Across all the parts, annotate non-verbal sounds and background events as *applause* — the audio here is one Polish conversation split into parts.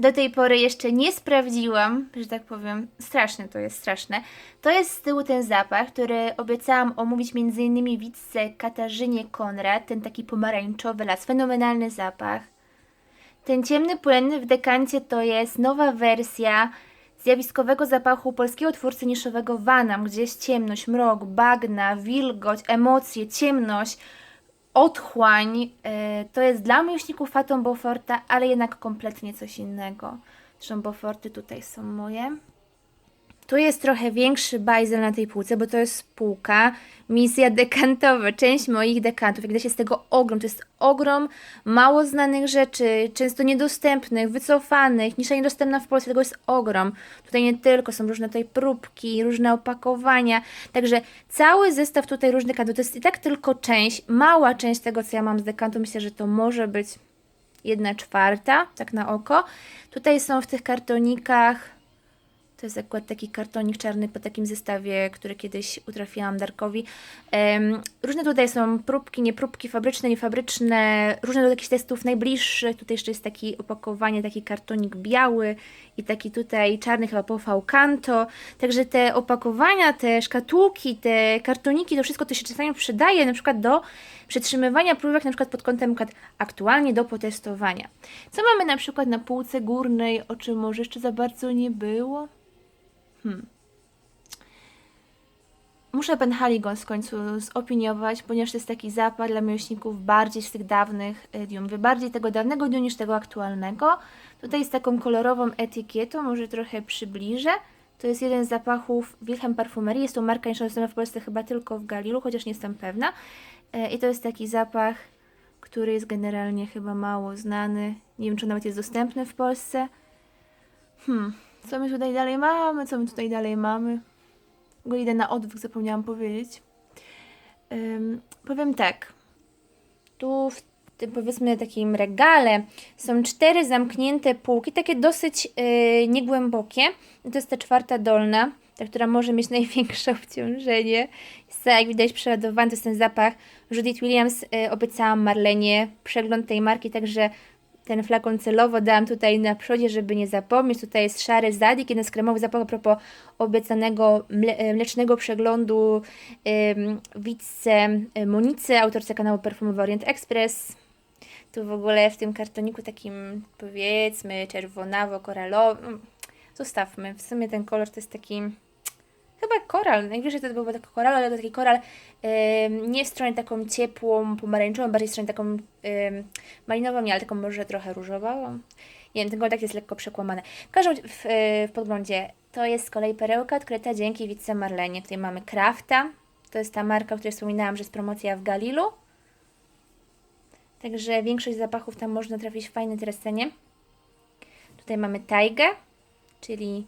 do tej pory jeszcze nie sprawdziłam, że tak powiem, straszne to jest, straszne. To jest z tyłu ten zapach, który obiecałam omówić m.in. widzce Katarzynie Konrad, ten taki pomarańczowy las, fenomenalny zapach. Ten ciemny płyn w dekancie to jest nowa wersja zjawiskowego zapachu polskiego twórcy niszowego Vanam, gdzie jest ciemność, mrok, bagna, wilgoć, emocje, ciemność, otchłań. E, To jest dla miłośników Fatom Beauforta, ale jednak kompletnie coś innego. Zresztą Beauforty tutaj są moje. Tu jest trochę większy bajzel na tej półce, bo to jest spółka, misja dekantowa, część moich dekantów. Jak widać jest tego ogrom, to jest ogrom mało znanych rzeczy, często niedostępnych, wycofanych, nisza niedostępna w Polsce, tego jest ogrom. Tutaj nie tylko, są różne tutaj próbki, różne opakowania, także cały zestaw tutaj różnych dekantów, to jest i tak tylko część, mała część tego, co ja mam z dekantu, myślę, że to może być jedna czwarta, tak na oko. Tutaj są w tych kartonikach to jest akurat taki kartonik czarny po takim zestawie, który kiedyś utrafiłam Darkowi. Różne tutaj są próbki, niepróbki, fabryczne, niefabryczne, różne do jakichś testów najbliższych. Tutaj jeszcze jest taki opakowanie, taki kartonik biały i taki tutaj czarny chyba po Kanto. Także te opakowania, te szkatułki, te kartoniki, to wszystko to się czasami przydaje na przykład do przetrzymywania próbek na przykład pod kątem przykład aktualnie do potestowania. Co mamy na przykład na półce górnej, o czym może jeszcze za bardzo nie było? Muszę Penhaligon w końcu zopiniować, ponieważ to jest taki zapach dla miłośników bardziej z tych dawnych y, Dior. Mówię bardziej tego dawnego Dior niż tego aktualnego. Tutaj z taką kolorową etykietą, może trochę przybliżę. To jest jeden z zapachów Wilhelm Parfumerii. Jest to marka nieszczęsna w Polsce chyba tylko w Galilu, chociaż nie jestem pewna. E, I to jest taki zapach, który jest generalnie chyba mało znany. Nie wiem, czy nawet jest dostępny w Polsce. Hmm, co my tutaj dalej mamy? Co my tutaj dalej mamy? Go idę na odwyk, zapomniałam powiedzieć. Ym, powiem tak. Tu w tym powiedzmy takim regale są cztery zamknięte półki, takie dosyć yy, niegłębokie. To jest ta czwarta dolna, ta, która może mieć *laughs* największe obciążenie. Jest, jak widać przeładowany, to jest ten zapach. Judith Williams yy, obiecałam Marlenie przegląd tej marki, także ten flakon celowo dałam tutaj na przodzie, żeby nie zapomnieć. Tutaj jest szary zadik, jeden z kremowych zapach a propos obiecanego mle, e, mlecznego przeglądu ym, Witce y, Monicy, autorce kanału Perfumowy Orient Express. Tu w ogóle w tym kartoniku takim powiedzmy czerwonawo-koralowym. Zostawmy. W sumie ten kolor to jest taki chyba koral. Najwyżej to byłby taki koral, ale to taki koral ym, nie w stronę taką ciepłą, pomarańczową, bardziej w stronę taką ym, malinową, nie, ale taką może trochę różową. Nie wiem, ten kolor tak jest lekko przekłamany. W każdym w, y, w podglądzie to jest z kolei perełka odkryta dzięki Witce Marlenie. Tutaj mamy Krafta. To jest ta marka, o której wspominałam, że jest promocja w Galilu. Także większość zapachów tam można trafić w fajnej trescenie. Tutaj mamy Taigę, czyli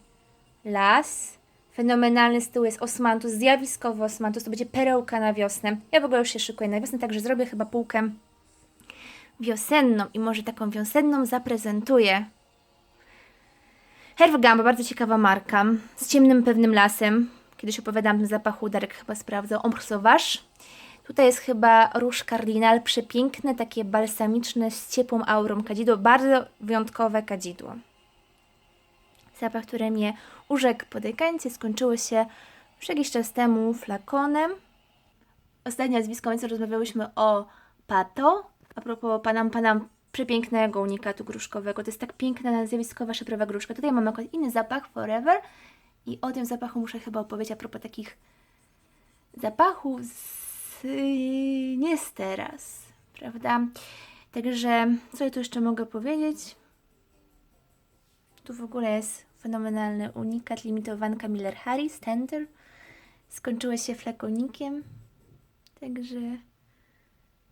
las. Fenomenalny tyłu jest Osmantus, zjawiskowy Osmantus, to będzie perełka na wiosnę. Ja w ogóle już się szykuję na wiosnę, także zrobię chyba półkę wiosenną i może taką wiosenną zaprezentuję. Herb Gamba, bardzo ciekawa marka, z ciemnym pewnym lasem. Kiedyś opowiadałam tym zapachu, Darek chyba sprawdzał. Ombre. Tutaj jest chyba róż kardinal, przepiękne, takie balsamiczne, z ciepłą aurą kadzidło. Bardzo wyjątkowe kadzidło. Zapach, który mnie urzekł po dekancie, skończyło się już jakiś czas temu flakonem. Ostatnio nazwisko, więc rozmawiałyśmy o Pato. A propos Panam Panam przepięknego unikatu gruszkowego. To jest tak piękna, zjawiskowa, szyfrowa gruszka. Tutaj mamy akurat inny zapach, Forever. I o tym zapachu muszę chyba opowiedzieć a propos takich zapachów z... nie z teraz, prawda? Także co ja tu jeszcze mogę powiedzieć? Tu w ogóle jest fenomenalny unikat, limitowanka Miller Harris, Tender. Skończyła się flakonikiem. Także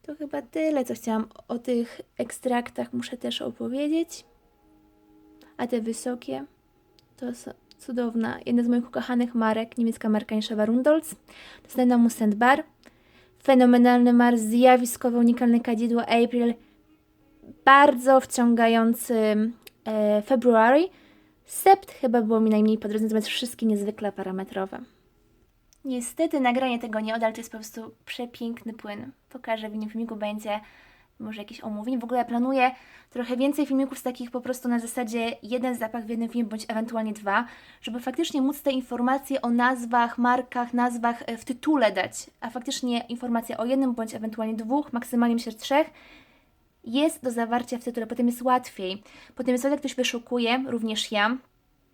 to chyba tyle, co chciałam o tych ekstraktach. Muszę też opowiedzieć. A te wysokie to cudowna, jedna z moich ukochanych marek, niemiecka marka niszowa Rundolz. Nena Mustang Bar. Fenomenalny mar, zjawiskowe, unikalne kadzidło April. Bardzo wciągający e, February. Sept chyba było mi najmniej po drodze, natomiast wszystkie niezwykle parametrowe. Niestety nagranie tego nie oddal, to jest po prostu przepiękny płyn. Pokażę w innym filmiku, będzie może jakichś omówień. W ogóle planuję trochę więcej filmików z takich po prostu na zasadzie jeden zapach w jednym filmie, bądź ewentualnie dwa, żeby faktycznie móc te informacje o nazwach, markach, nazwach e, w tytule dać, a faktycznie informacja o jednym, bądź ewentualnie dwóch, maksymalnie myślę trzech, jest do zawarcia w tytule, potem jest łatwiej. Potem jest jak ktoś wyszukuje, również ja,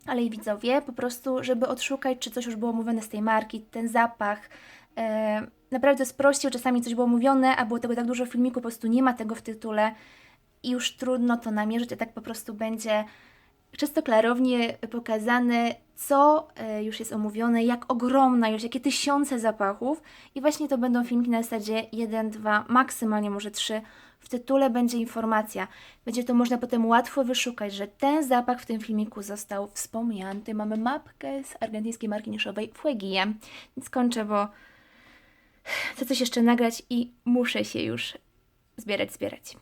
ale i widzowie, po prostu, żeby odszukać, czy coś już było mówione z tej marki, ten zapach. E, naprawdę jest prościej, czasami coś było mówione, a było tego tak dużo filmiku, po prostu nie ma tego w tytule i już trudno to namierzyć, a tak po prostu będzie czysto klarownie pokazane, co e, już jest omówione, jak ogromna już, jakie tysiące zapachów i właśnie to będą filmiki na zasadzie 1, 2, maksymalnie może 3. W tytule będzie informacja. Będzie to można potem łatwo wyszukać, że ten zapach w tym filmiku został wspomniany. Mamy mapkę z argentyńskiej marki niszowej Fueguilla. Więc kończę, bo chcę coś jeszcze nagrać i muszę się już zbierać, zbierać.